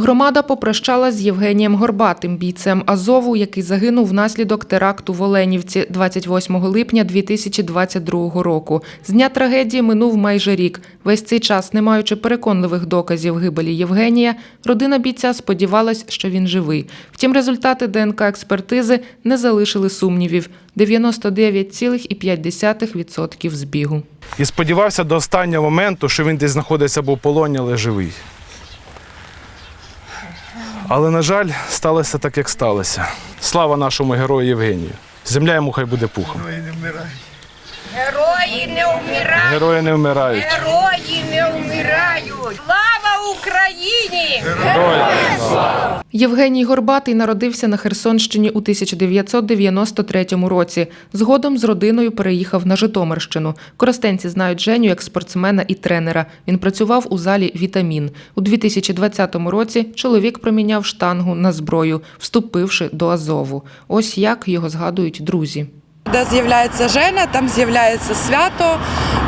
Громада попрощала з Євгенієм Горбатим, бійцем Азову, який загинув внаслідок теракту в Оленівці 28 липня 2022 року. З дня трагедії минув майже рік. Весь цей час, не маючи переконливих доказів гибелі Євгенія, родина бійця сподівалась, що він живий. Втім, результати ДНК-експертизи не залишили сумнівів – 99,5% збігу. І сподівався до останнього моменту, що він десь знаходиться або в полоні, але живий. Але, на жаль, сталося так, як сталося. Слава нашому герою Євгенію. Земля йому хай буде пухом. Герої не вмирають! Герої не вмирають. Герої не вмирають! Слава Україні! Євгеній Горбатий народився на Херсонщині у 1993 році. Згодом з родиною переїхав на Житомирщину. Коростенці знають Женю як спортсмена і тренера. Він працював у залі Вітамін. У 2020 році чоловік проміняв штангу на зброю, вступивши до Азову. Ось як його згадують друзі. Де з'являється Женя, там з'являється свято,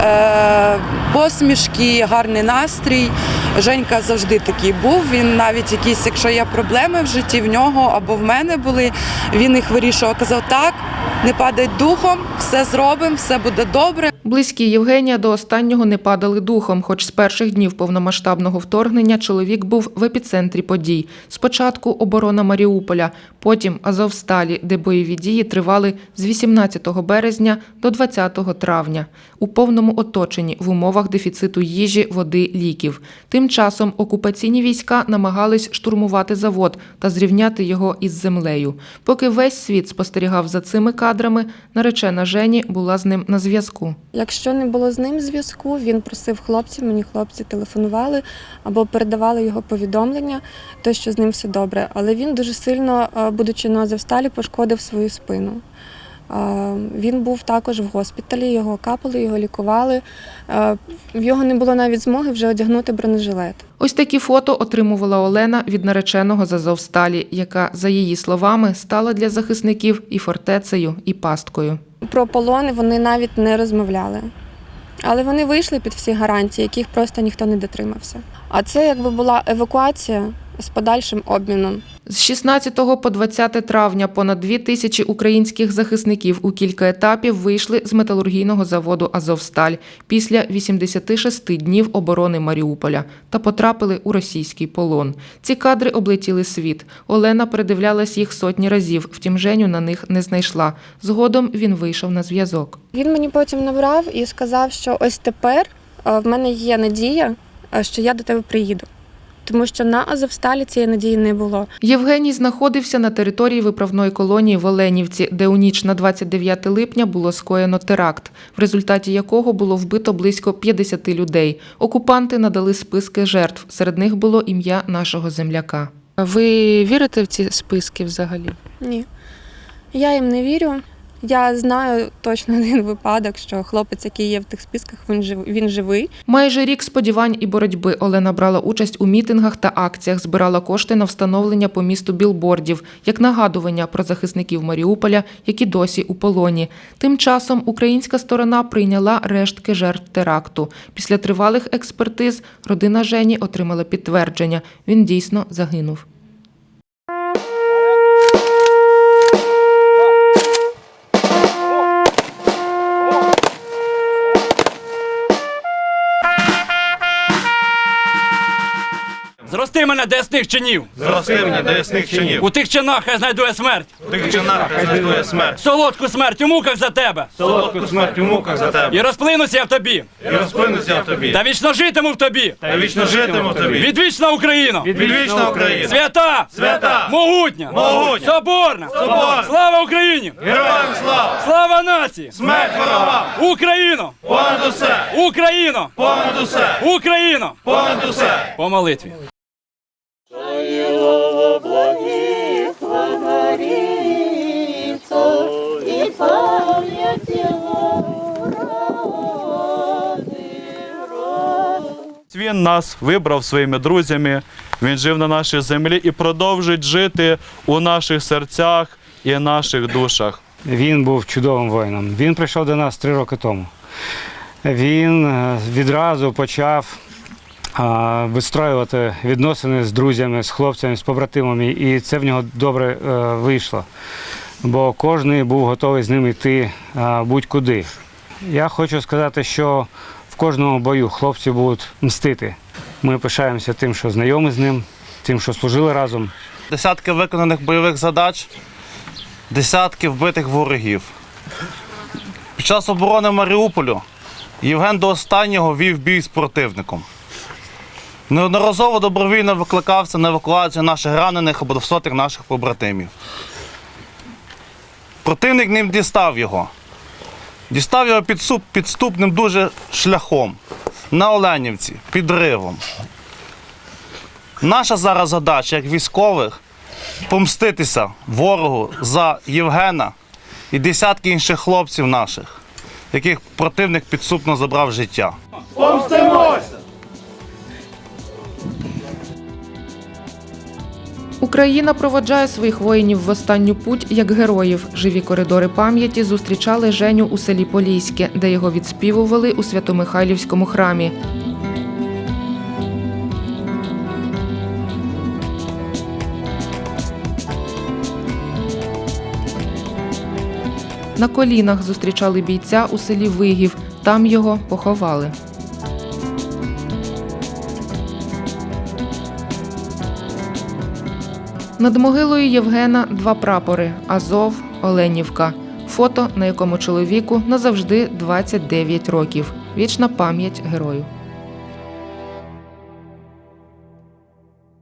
е, посмішки, гарний настрій. Женька завжди такий був. Він навіть якісь, якщо є проблеми в житті в нього або в мене були, він їх вирішував. Казав, так, не падай духом, все зробимо, все буде добре. Близькі Євгенія до останнього не падали духом, хоч з перших днів повномасштабного вторгнення чоловік був в епіцентрі подій. Спочатку оборона Маріуполя, потім Азовсталі, де бойові дії тривали з 18 березня до 20 травня у повному оточенні в умовах дефіциту їжі, води, ліків. Тим часом окупаційні війська намагались штурмувати завод та зрівняти його із землею. Поки весь світ спостерігав за цими кадрами, наречена Жені була з ним на зв'язку. Якщо не було з ним зв'язку, він просив хлопців, мені хлопці телефонували або передавали його повідомлення, то що з ним все добре. Але він дуже сильно, е, будучи на Азовсталі, пошкодив свою спину. Він був також в госпіталі, його капали, його лікували. В його не було навіть змоги вже одягнути бронежилет. Ось такі фото отримувала Олена від нареченого з Азовсталі, яка, за її словами, стала для захисників і фортецею, і пасткою. Про полони вони навіть не розмовляли. Але вони вийшли під всі гарантії, яких просто ніхто не дотримався. А це якби була евакуація з подальшим обміном. З 16 по 20 травня понад дві тисячі українських захисників у кілька етапів вийшли з металургійного заводу Азовсталь після 86 днів оборони Маріуполя та потрапили у російський полон. Ці кадри облетіли світ. Олена передивлялась їх сотні разів, втім Женю на них не знайшла. Згодом він вийшов на зв'язок. Він мені потім набрав і сказав, що ось тепер е, в мене є надія, е, що я до тебе приїду. Тому що на Азовсталі цієї надії не було. Євгеній знаходився на території виправної колонії в Оленівці, де у ніч на 29 липня було скоєно теракт, в результаті якого було вбито близько 50 людей. Окупанти надали списки жертв. Серед них було ім'я нашого земляка. Ви вірите в ці списки взагалі? Ні. Я їм не вірю. Я знаю точно один випадок, що хлопець, який є в тих списках, він жив, він живий. Майже рік сподівань і боротьби Олена брала участь у мітингах та акціях, збирала кошти на встановлення по місту білбордів, як нагадування про захисників Маріуполя, які досі у полоні. Тим часом українська сторона прийняла рештки жертв теракту. Після тривалих експертиз родина Жені отримала підтвердження. Він дійсно загинув. Зрости мене до ясних чинів. Зрости мені до ясних чинів. У тих чинах хай знайду я смерть. У тих чинах хай знайдує смерть. Солодку смерть у муках за тебе. Солодку смерть у муках за тебе. І розплинуся я в тобі. І розплинуся в тобі. Та вічно житиму в тобі. Та вічно житиму в тобі. Відвічна Україна. Відвічна Україна. Свята! Свята! Могутня! Могутня! Соборна! Соборна! Слава Україні! Героям слава! Слава нації! Смерть ворогам! Україно! Понад усе! Україно! Понад усе! Україно! Понад усе! По молитві. Він нас вибрав своїми друзями, він жив на нашій землі і продовжить жити у наших серцях і наших душах. Він був чудовим воїном. Він прийшов до нас три роки тому. Він е, відразу почав вистроювати відносини з друзями, з хлопцями, з побратимами, і це в нього добре е, вийшло. Бо кожен був готовий з ним йти будь-куди. Я хочу сказати, що в кожному бою хлопці будуть мстити. Ми пишаємося тим, що знайомі з ним, тим, що служили разом. десятки виконаних бойових задач, десятки вбитих ворогів. Під час оборони Маріуполю Євген до останнього вів бій з противником. Неодноразово добровільно викликався на евакуацію наших ранених або двосотих наших побратимів. Противник ним дістав його. Дістав його підступним дуже шляхом на Оленівці, підривом. Наша зараз задача як військових помститися ворогу за Євгена і десятки інших хлопців наших, яких противник підсупно забрав життя. Помстимося! Україна проводжає своїх воїнів в останню путь як героїв. Живі коридори пам'яті зустрічали Женю у селі Поліське, де його відспівували у Святомихайлівському храмі. На колінах зустрічали бійця у селі Вигів. Там його поховали. Над могилою Євгена два прапори Азов, Оленівка. Фото, на якому чоловіку назавжди 29 років. Вічна пам'ять герою.